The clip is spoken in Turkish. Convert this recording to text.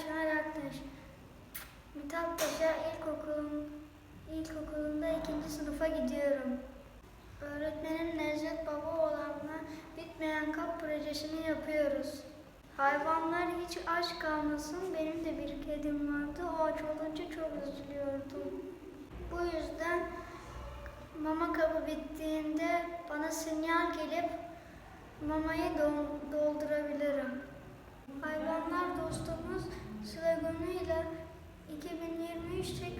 Çınar Aktaş. Mithat Paşa İlkokulun, İlkokulunda ikinci sınıfa gidiyorum. Öğretmenim Necdet Babaoğlan'la bitmeyen kap projesini yapıyoruz. Hayvanlar hiç aç kalmasın. Benim de bir kedim vardı. O aç olunca çok üzülüyordum. Bu yüzden mama kabı bittiğinde bana sinyal gelip mamayı dol- doldurabilirim sloganıyla 2023 tekrar